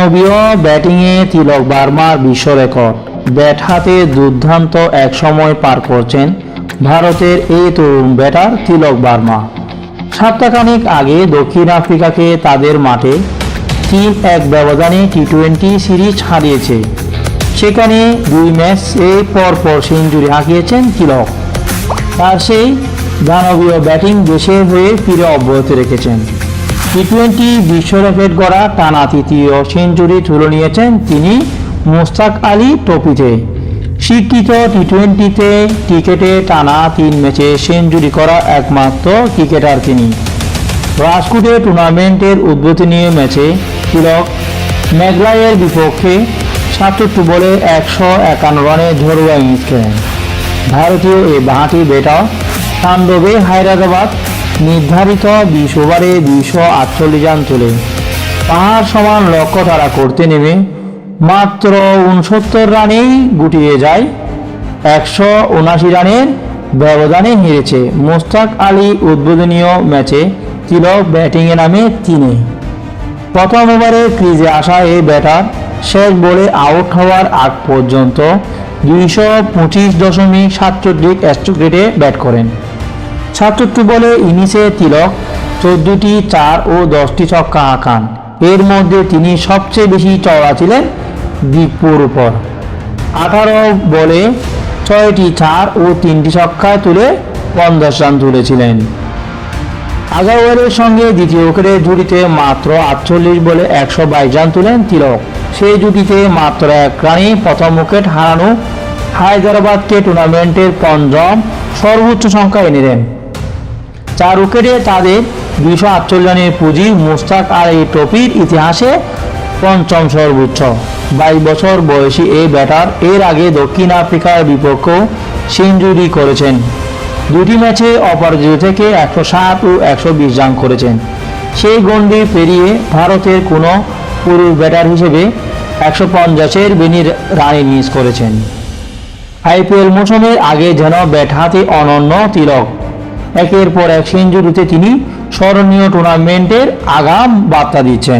মানবীয় ব্যাটিংয়ে তিলক বার্মার বিশ্ব রেকর্ড ব্যাট হাতে দুর্দান্ত এক সময় পার করছেন ভারতের এই তরুণ ব্যাটার তিলক বার্মা। সপ্তাহখানেক আগে দক্ষিণ আফ্রিকাকে তাদের মাঠে তিন এক ব্যবধানে টি টোয়েন্টি সিরিজ হারিয়েছে। সেখানে দুই ম্যাচে পরপর সেঞ্চুরি হাঁকিয়েছেন তিলক। তার সেই দানবীয় ব্যাটিং দেশের হয়ে ফিরে অব্যাহত রেখেছেন। টি টোয়েন্টি বিশ্ব রেকর্ড গড়া টানা তৃতীয় সেঞ্চুরি তুলে নিয়েছেন তিনি মোস্তাক আলী ট্রফিতে স্বীকৃত টি টোয়েন্টিতে ক্রিকেটে টানা তিন ম্যাচে সেঞ্চুরি করা একমাত্র ক্রিকেটার তিনি। রাজকোটে টুর্নামেন্টের উদ্বোধনী ম্যাচে তিলক মেঘলাইয়ের বিপক্ষে সাতষট্টি বলে একশো একান্ন রানে ঝরুয়া ইনিংস খেলেন। ভারতীয় এই বাঁহাতি বেটা তাণ্ডবে হায়দ্রাবাদ নির্ধারিত বিশ ওভারে দুইশো আটচল্লিশ রান তোলে। পাহাড় সমান লক্ষ্য তারা করতে নেমে মাত্র উনসত্তর রানেই গুটিয়ে যায়। একশো উনাশি রানের ব্যবধানে হেরেছে মোস্তাক আলী উদ্বোধনীয় ম্যাচে তিলক ব্যাটিংয়ে নামে তিনে। প্রথম ওভারে ক্রিজে আসা এই ব্যাটার শেষ বলে আউট হওয়ার আগ পর্যন্ত দুইশো পঁচিশ দশমিক সাতচল্লিশ স্ট্রোকেটে ব্যাট করেন। সাতষট্টি বলে ইনিসে তিলক, চোদ্দটি চার ও দশটি ছক্কা আঁকান। এর মধ্যে তিনি সবচেয়ে বেশি চওড়া ছিলেন দীপুর উপর। আঠারো বলে ছয়টি চার ও তিনটি ছক্কা তুলে পঞ্চাশ রান তুলেছিলেন। আগাওয়ারের সঙ্গে দ্বিতীয় উইকেটের জুটিতে মাত্র আটচল্লিশ বলে একশো বাইশ রান তুলেন তিলক। সেই জুটিতে মাত্র এক রানে প্রথম উইকেট হারানো হায়দ্রাবাদকে টুর্নামেন্টের পঞ্চম সর্বোচ্চ সংখ্যা এনে দেন। চার উইকেটে তাদের দুইশো আটচল্লিশ রানের পুঁজি, মুস্তাক আর এই ট্রফির ইতিহাসে পঞ্চম সর্বোচ্চ। বাইশ বছর বয়সী এই ব্যাটার এর আগে দক্ষিণ আফ্রিকার বিপক্ষ সেঞ্চুরি করেছেন। দুটি ম্যাচে অপরাজিত থেকে একশো সাত ও একশো বিশ রান করেছেন। সেই গণ্ডি পেরিয়ে ভারতের কোনো পুরুষ ব্যাটার হিসেবে একশো পঞ্চাশের বেনি রান মিস করেছেন। আইপিএল মৌসুমের আগে যেন ব্যাট হাতে অনন্য তিলক একের পর এক সেঞ্জুরিতে তিনি স্মরণীয় টুর্নামেন্টের আগাম বার্তা দিচ্ছেন।